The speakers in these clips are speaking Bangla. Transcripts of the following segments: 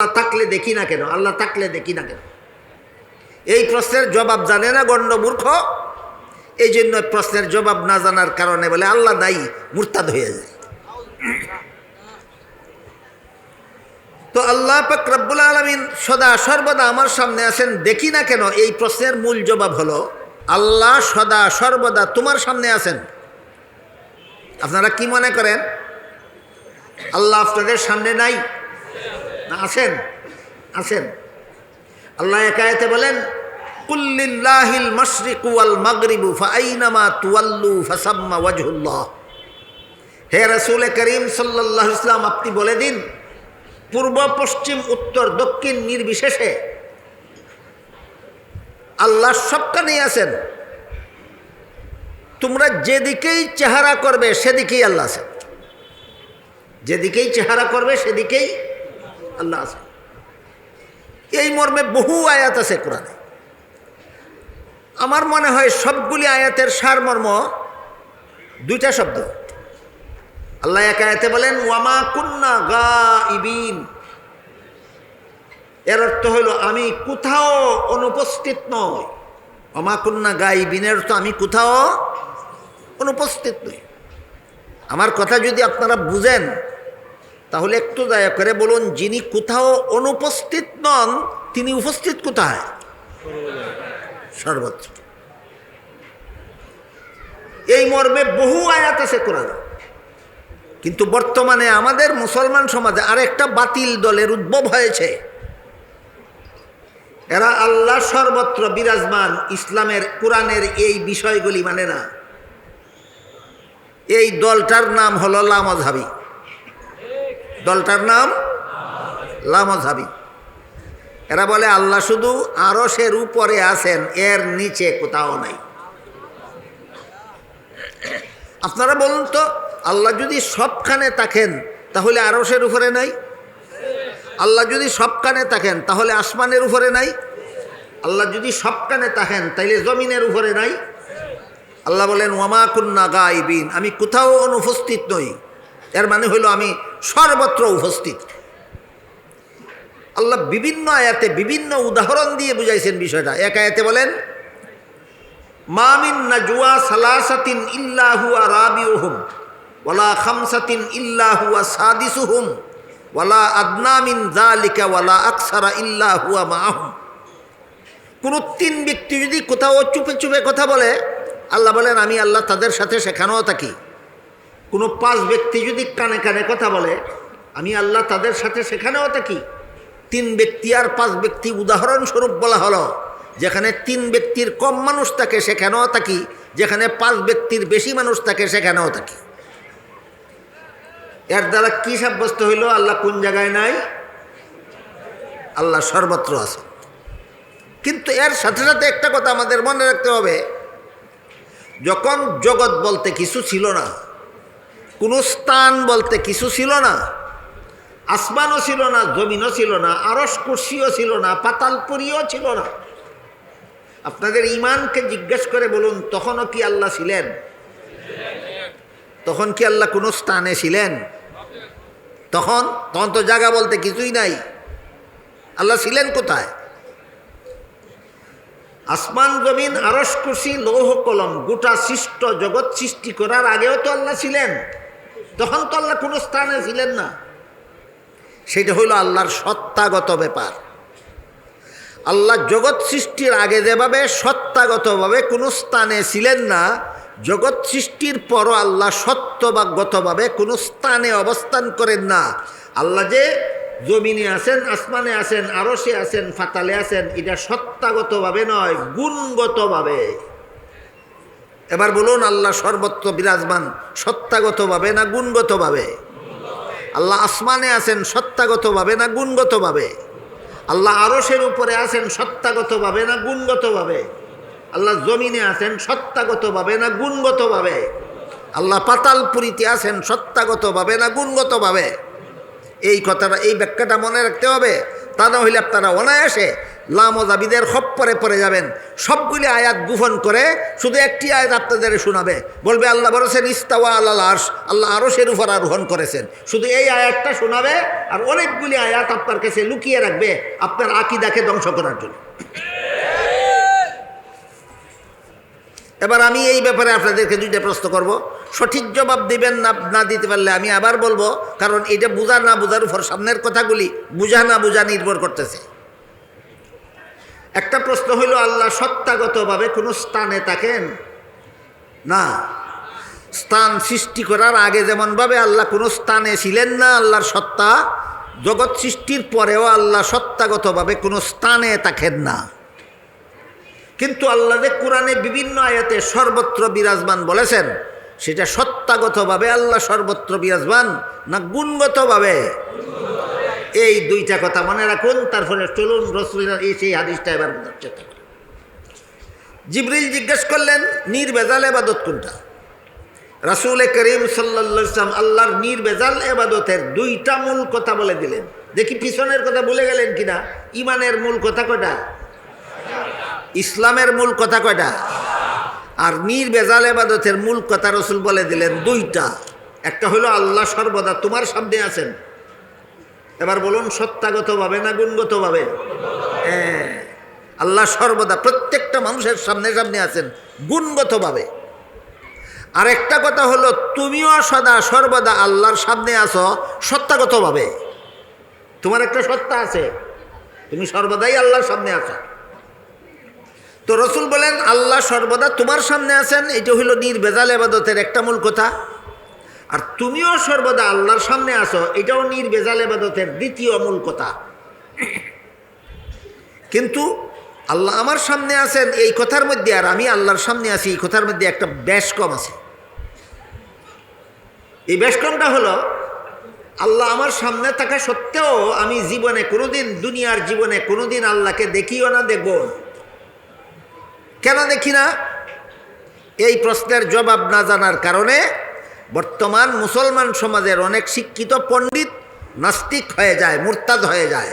আল্লাহ থাকলে দেখি না কেন? আল্লাহ থাকলে দেখি না কেন? এই প্রশ্নের জবাব জানে না গণ্ড মূর্খ? এই জন্য প্রশ্নের জবাব না জানার কারণে বলে আল্লাহ নাই মুরতাদ হয়ে যায়। তো আল্লাহ পাক রব্বুল আলমিন সদা সর্বদা আমার সামনে আছেন, দেখি না কেন? এই প্রশ্নের মূল জবাব হলো, আল্লাহ সদা সর্বদা তোমার সামনে আছেন। আপনারা কি মনে করেন? আল্লাহ আপনাদের সামনে নাই। না আছেন আছেন আল্লাহ একায়তে বলেন কুল্লিল্লাহিল মশরিকু ওয়াল মাগরিবু ফাআইনামা তুওয়াল্লু ফাসাম্মা ওয়াজহুল্লাহ। হে করিম আপনি বলে দিন, পূর্ব, পশ্চিম, উত্তর, দক্ষিণ, নির্বিশেষে আল্লাহ সবখানেই আছেন। তোমরা যেদিকেই চেহারা করবে, সেদিকেই আল্লাহ আছেন। যেদিকেই চেহারা করবে, সেদিকেই আল্লাহ আছে। এই মর্মে বহু আয়াত আছে কোরআনে। আমার মনে হয় সবগুলি আয়াতের সারমর্ম দুইটা শব্দ। আল্লাহ এক আয়াতে বলেন, ওয়ামা কুন্না গা ইবিন এর অর্থ হইল আমি কোথাও অনুপস্থিত নই। অমা কুন্না গা ইবিনের অর্থ, আমি কোথাও অনুপস্থিত নই। আমার কথা যদি আপনারা বুঝেন তাহলে একটু দয়া করে বলুন, যিনি কোথাও অনুপস্থিত নন, তিনি উপস্থিত কোথায়? সর্বত্র এই মর্মে বহু আয়াত আছে কোরআন। কিন্তু বর্তমানে আমাদের মুসলমান সমাজে আরেকটা বাতিল দলের উদ্ভব হয়েছে। এরা আল্লাহ সর্বত্র বিরাজমান, ইসলামের, কোরআনের এই বিষয়গুলি মানে না। এই দলটার নাম হলো লামজহাবি দলটার নাম? লামজহাবি এরা বলে, আল্লাহ শুধু আরসের উপরে আছেন, এর নিচে কোথাও নাই। আপনারা বলুন তো, আল্লাহ যদি সবখানে থাকেন, তাহলে আরসের উপরে নাই? আল্লাহ যদি সবখানে থাকেন, তাহলে আসমানের উপরে নাই? আল্লাহ যদি সবখানে থাকেন, তাইলে জমিনের উপরে নাই? আল্লাহ বলেন, ওয়ামা কুন্না গাইবিন আমি কোথাও অনুপস্থিত নই। এর মানে হইল আমি সর্বত্র উপস্থিত। আল্লাহ বিভিন্ন আয়াতে বিভিন্ন উদাহরণ দিয়ে বুঝাইছেন বিষয়টা। এক আয়াতে বলেন মামিন নাজুয়া সালাসাতিন ইল্লাহুয়া রাবিউহুম ওয়ালা খামসাতিন ইল্লাহুয়া সাদিসুহুম ওয়ালা আদনামিন জালিকা ওয়ালা আকসারা ইল্লাহুয়া মাহুম। কোনো তিন ব্যক্তি যদি কোথাও চুপে চুপে কথা বলে, আল্লাহ বলেন, আমি আল্লাহ তাদের সাথে সেখানেও থাকি। কোনো পাঁচ ব্যক্তি যদি কানে কানে কথা বলে, আমি আল্লাহ তাদের সাথে সেখানেও থাকি। তিন ব্যক্তি আর পাঁচ ব্যক্তি উদাহরণস্বরূপ বলা হলো, যেখানে তিন ব্যক্তির কম মানুষ থাকে সেখানেও থাকি, যেখানে পাঁচ ব্যক্তির বেশি মানুষ থাকে সেখানেও থাকি। এর দ্বারা কী সাব্যস্ত হইল? আল্লাহ কোন জায়গায় নাই? আল্লাহ সর্বত্র আছে। কিন্তু এর সাথে সাথে একটা কথা আমাদের মনে রাখতে হবে, যখন জগৎ বলতে কিছু ছিল না কোনো স্থান বলতে কিছু ছিল না। আসমানও ছিল না, জমিনও ছিল না আরস কুর্সিও ছিল না পাতালপুরিও ছিল না। আপনাদের ইমানকে জিজ্ঞেস করে বলুন, তখনও কি আল্লাহ ছিলেন? তখন কি আল্লাহ কোনো স্থানে ছিলেন? তখন তখন তো জায়গা বলতে কিছুই নাই। আল্লাহ ছিলেন কোথায়? আসমান, জমিন আরস কুর্সি, লৌহ, কলম, গোটা সৃষ্ট জগৎ সৃষ্টি করার আগেও তো আল্লাহ ছিলেন। তখন তো আল্লাহ কোনো স্থানে ছিলেন না। সেটা হইল আল্লাহর সত্তাগত ব্যাপার। আল্লাহ জগৎ সৃষ্টির আগে যেভাবে সত্তাগতভাবে কোনো স্থানে ছিলেন না, জগৎ সৃষ্টির পরও আল্লাহ সত্যবাগতভাবে কোনো স্থানে অবস্থান করেন না। আল্লাহ যে জমিনে আছেন, আসমানে আছেন আরসে আছেন, ফাতালে আছেন, এটা সত্তাগতভাবে নয়, গুণগতভাবে। এবার বলুন, আল্লাহ সর্বত্র বিরাজমান সত্তাগতভাবে না গুণগতভাবে? আল্লাহ আসমানে আছেন সত্তাগতভাবে না গুণগতভাবে? আল্লাহ আরসের উপরে আছেন সত্তাগতভাবে না গুণগতভাবে? আল্লাহ জমিনে আছেন সত্তাগতভাবে না গুণগতভাবে? আল্লাহ পাতালপুরীতে আছেন সত্তাগতভাবে না গুণগতভাবে? এই কথাটা, এই ব্যাখ্যাটা মনে রাখতে হবে। তা না হইলে আপনারা অনায়াসে লামজাবিদের খপ্পরে পড়ে যাবেন। সবগুলি আয়াত গুফন করে শুধু একটি আয়াত আপনাদের শোনাবে। বলবে, আল্লাহ বলেছেন, ইস্তাওয়া আল্লাহ আর্শ। আল্লাহ আরশের উপর আরোহণ করেছেন। শুধু এই আয়াতটা শোনাবে আর অনেকগুলি আয়াত আপনার কাছে লুকিয়ে রাখবে আপনার আকিদাকে ধ্বংস করার জন্য। এবার আমি এই ব্যাপারে আপনাদেরকে দুইটা প্রশ্ন করব। সঠিক জবাব দিবেন না না দিতে পারলে আমি আবার বলব, কারণ এটা বোঝা না বোঝার উপর সামনের কথাগুলি বোঝা না বোঝা নির্ভর করতেছে। একটা প্রশ্ন হইল, আল্লাহ সত্তাগতভাবে কোনো স্থানে থাকেন? না। স্থান সৃষ্টি করার আগে যেমনভাবে আল্লাহ কোনো স্থানে ছিলেন না, আল্লাহর সত্তা জগৎ সৃষ্টির পরেও আল্লাহ সত্তাগতভাবে কোনো স্থানে থাকেন না। কিন্তু আল্লাহ যে কোরআনে বিভিন্ন আয়াতে সর্বত্র বিরাজমান বলেছেন, সেটা সত্তাগতভাবে আল্লাহ সর্বত্র বিরাজমান না গুণগতভাবে? এই দুইটা কথা মনে রাখুন, তারপরে চলুন রসুলের এই সেই হাদিসটা এবার চেষ্টা করি। জিবরিল জিজ্ঞেস করলেন নির্বেজাল এবাদত কোনটা? রাসুল করিম সাল্লাম আল্লাহর নির্বেজাল এবাদতের দুইটা মূল কথা বলে দিলেন। দেখি পিছনের কথা বলে গেলেন কিনা? ইমানের মূল কথা কটা ইসলামের মূল কথা কয়টা? আর নির্বেজাল এবাদতের মূল কথা রসুল বলে দিলেন দুইটা। একটা হলো, আল্লাহ সর্বদা তোমার সামনে আছেন। এবার বলুন সত্তাগতভাবে না গুণগতভাবে? হ্যাঁ আল্লাহ সর্বদা প্রত্যেকটা মানুষের সামনে সামনে আছেন, গুণগতভাবে। আর একটা কথা হলো, তুমিও সদা সর্বদা আল্লাহর সামনে আছো সত্তাগতভাবে তোমার একটা সত্তা আছে, তুমি সর্বদাই আল্লাহর সামনে আছো। তো রসুল বলেন, আল্লাহ সর্বদা তোমার সামনে আছেন, এটা হইল নির্বেজাল এবাদতের একটা মূল কথা। আর তুমিও সর্বদা আল্লাহর সামনে আসো এটাও নির্বেজাল এবাদতের দ্বিতীয় মূল কথা। কিন্তু আল্লাহ আমার সামনে আছেন, এই কথার মধ্যে আর আমি আল্লাহর সামনে আছি, এই কথার মধ্যে একটা ব্যাস কম আছে। এই ব্যাস কমটা হলো, আল্লাহ আমার সামনে থাকা সত্ত্বেও আমি জীবনে কোনোদিন, দুনিয়ার জীবনে কোনোদিন আল্লাহকে দেখিও না দেখব কেন দেখি না? এই প্রশ্নের জবাব না জানার কারণে বর্তমান মুসলমান সমাজের অনেক শিক্ষিত পণ্ডিত নাস্তিক হয়ে যায়, মুরতাদ হয়ে যায়।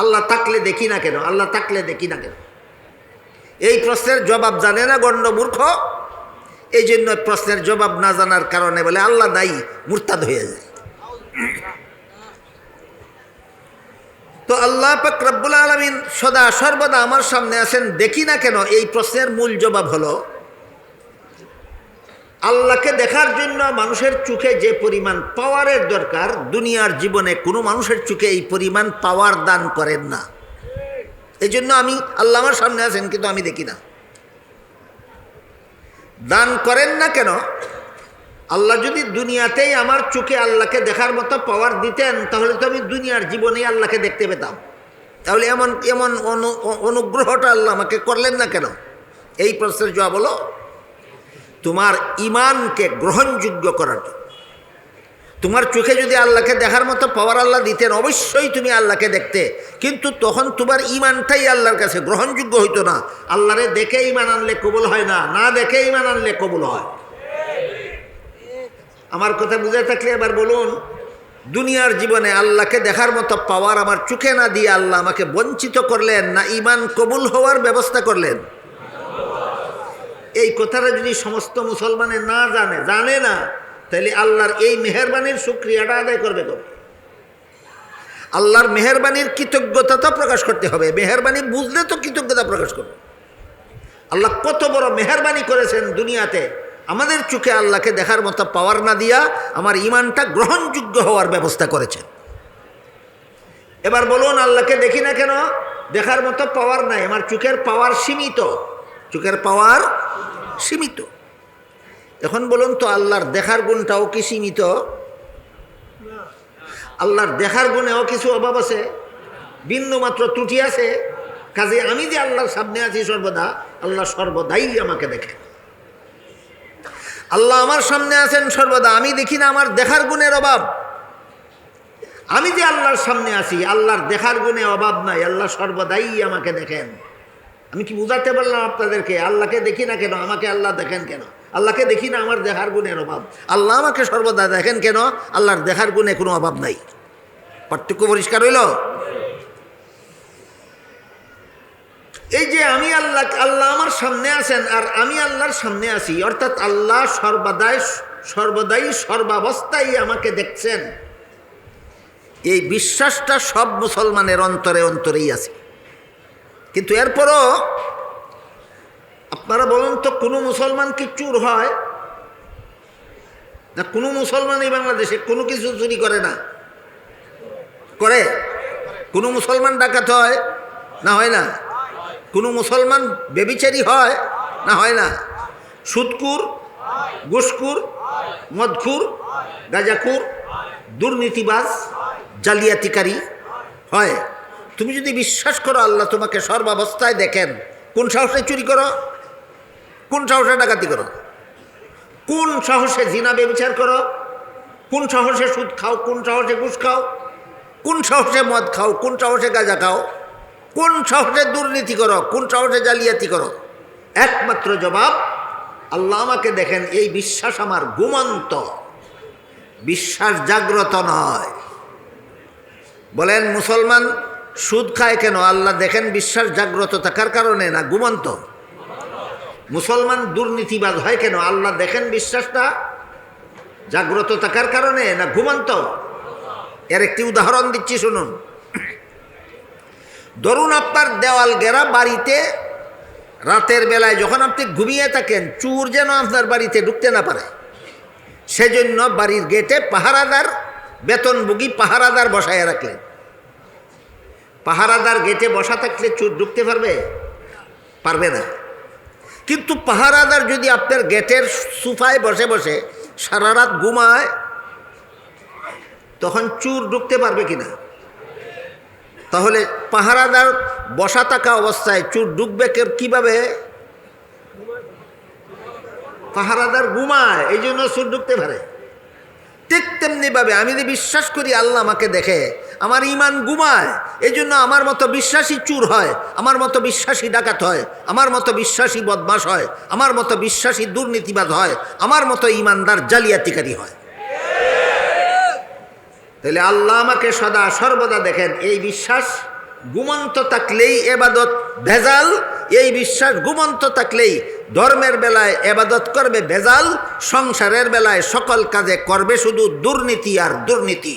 আল্লাহ থাকলে দেখি না কেন? আল্লাহ থাকলে দেখি না কেন? এই প্রশ্নের জবাব জানে না গণ্ড মূর্খ? এই জন্য প্রশ্নের জবাব না জানার কারণে বলে, আল্লাহ নাই, মুরতাদ হয়ে যায়। তো আল্লাহ পাক রব্বুল আলমিন সদা সর্বদা আমার সামনে আছেন, দেখি না কেন? এই প্রশ্নের মূল জবাব হলো আল্লাহকে দেখার জন্য মানুষের চোখে যে পরিমাণ পাওয়ারের দরকার, দুনিয়ার জীবনে কোনো মানুষের চোখে এই পরিমাণ পাওয়ার দান করেন না। এই জন্য আমি আল্লাহ আমার সামনে আছেন, কিন্তু আমি দেখি না। দান করেন না কেন? আল্লাহ যদি দুনিয়াতেই আমার চোখে আল্লাহকে দেখার মতো পাওয়ার দিতেন, তাহলে তো আমি দুনিয়ার জীবনেই আল্লাহকে দেখতে পেতাম। তাহলে এমন এমন অনুগ্রহটা আল্লাহ আমাকে করলেন না কেন? এই প্রশ্নের জবাব হলো তোমার ইমানকে গ্রহণযোগ্য করার জন্য। তোমার চোখে যদি আল্লাহকে দেখার মতো পাওয়ার আল্লাহ দিতেন, অবশ্যই তুমি আল্লাহকে দেখতে। কিন্তু তখন তোমার ইমানটাই আল্লাহর কাছে গ্রহণযোগ্য হইতো না। আল্লাহরে দেখে ইমান আনলে কবুল হয় না না দেখে ইমান আনলে কবুল হয়। আমার কথা বুঝে থাকলে এবার বলুন, দুনিয়ার জীবনে আল্লাহকে দেখার মতো পাওয়ার আমার চোখে না দিয়ে আল্লাহ আমাকে বঞ্চিত করলেন, না ইমান কবুল হওয়ার ব্যবস্থা করলেন? এই কথাটা যদি সমস্ত মুসলমানে না জানে জানে না, তাহলে আল্লাহর এই মেহরবানির সুক্রিয়াটা আদায় করবে কবে? আল্লাহর মেহরবানির কৃতজ্ঞতা তো প্রকাশ করতে হবে, মেহরবানি বুঝলে তো কৃতজ্ঞতা প্রকাশ করবে। আল্লাহ কত বড় মেহরবানি করেছেন দুনিয়াতে, আমাদের চোখে আল্লাহকে দেখার মতো পাওয়ার না দিয়া আমার ইমানটা গ্রহণযোগ্য হওয়ার ব্যবস্থা করেছেন। এবার বলুন, আল্লাহকে দেখি না কেন? দেখার মতো পাওয়ার নাই, আমার চোখের পাওয়ার সীমিত। চোখের পাওয়ার সীমিত। এখন বলুন তো, আল্লাহর দেখার গুণটাও কি সীমিত? আল্লাহর দেখার গুণেও কিছু অভাব আছে? বিন্দু মাত্র ত্রুটি আছে? কাজে আমি যে আল্লাহর সামনে আছি সর্বদা, আল্লাহ সর্বদাই আমাকে দেখে। আল্লাহ আমার সামনে আছেন সর্বদা, আমি দেখি না আমার দেখার গুণের অভাব। আমি যে আল্লাহর সামনে আছি, আল্লাহর দেখার গুণে অভাব নাই, আল্লাহ সর্বদাই আমাকে দেখেন। আমি কি বুঝাতে পারলাম আপনাদেরকে? আল্লাহকে দেখি না কেন? আমাকে আল্লাহ দেখেন কেন? আল্লাহকে দেখি না আমার দেখার গুণের অভাব? আল্লাহ আমাকে সর্বদা দেখেন কেন? আল্লাহর দেখার গুণে কোনো অভাব নাই। পার্থক্য পরিষ্কার হইল? এই যে আমি আল্লাহ আল্লাহ আমার সামনে আছেন আর আমি আল্লাহর সামনে আছি, অর্থাৎ আল্লাহ সর্বদাই সর্বদাই সর্বাবস্থায় আমাকে দেখছেন। এই বিশ্বাসটা সব মুসলমানের অন্তরে, অন্তরেই আছে। কিন্তু এরপরও আপনারা বলুন তো কোনো মুসলমান কি চুর হয়? না, কোনো মুসলমান এই বাংলাদেশে কোনো কিছু চুরি করে না। করে? কোনো মুসলমান ডাকাত হয়? না হয় না। কোনো মুসলমান বেবিচারি হয়? না হয় না। সুদকুর ঘুষকুর মদখুর গাজাকুর দুর্নীতিবাজ, জালিয়াতিকারী হয়। তুমি যদি বিশ্বাস করো আল্লাহ তোমাকে সর্বাবস্থায় দেখেন, কোন সাহসে চুরি করো? কোন সাহসে ডাকাতি করো? কোন সাহসে জিনা বেবিচার করো? কোন সাহসে সুদ খাও? কোন সাহসে ঘুষ খাও? কোন সাহসে মদ খাও? কোন সাহসে গাঁজা খাও? কোন সাহসে দুর্নীতি করো? কোন সাহসে জালিয়াতি করো? একমাত্র জবাব, আল্লাহ আমাকে দেখেন, এই বিশ্বাস আমার ঘুমন্ত। বিশ্বাস জাগ্রত নয়। বলেন মুসলমান সুদ খায় কেন? আল্লাহ দেখেন বিশ্বাস জাগ্রত থাকার কারণে না ঘুমন্ত? মুসলমান দুর্নীতিবাদ হয় কেন? আল্লাহ দেখেন বিশ্বাসটা জাগ্রত থাকার কারণে না ঘুমন্ত? এর একটি উদাহরণ দিচ্ছি, শুনুন। ধরুন আপনার দেওয়াল গেরা বাড়িতে রাতের বেলায় যখন আপনি ঘুমিয়ে থাকেন, চুর যেন আপনার বাড়িতে ঢুকতে না পারে। সেজন্য বাড়ির গেটে পাহারাদার, বেতনভোগী পাহারাদার বসায় রাখলেন। পাহারাদার গেটে বসা থাকলে চুর ঢুকতে পারবে? পারবে না। কিন্তু পাহারাদার যদি আপনার গেটের সুফায় বসে বসে সারা রাত ঘুমায়, তখন চুর ঢুকতে পারবে কিনা? তাহলে পাহারাদার বসা থাকা অবস্থায় চুর কে কীভাবে? পাহারাদার ঘুমায়, এই জন্য চুর ঢুকতে পারে। ঠিক তেমনিভাবে আমি যদি বিশ্বাস করি আল্লাহ আমাকে দেখে, আমার ইমান গুমায় এই জন্য আমার মতো বিশ্বাসী চুর হয়, আমার মতো বিশ্বাসী ডাকাত হয়, আমার মতো বিশ্বাসী বদমাস হয়, আমার মতো বিশ্বাসী দুর্নীতিবাদ হয়, আমার মতো ইমানদার জালিয়াতিকারী হয়। তাহলে আল্লাহ আমাকে সদা সর্বদা দেখেন, এই বিশ্বাস গুমন্ত থাকলেই এবাদত ভেজাল, এই বিশ্বাস গুমন্ত থাকলেই ধর্মের বেলায় এবাদত করবে ভেজাল সংসারের বেলায় সকল কাজে করবে শুধু দুর্নীতি আর দুর্নীতি।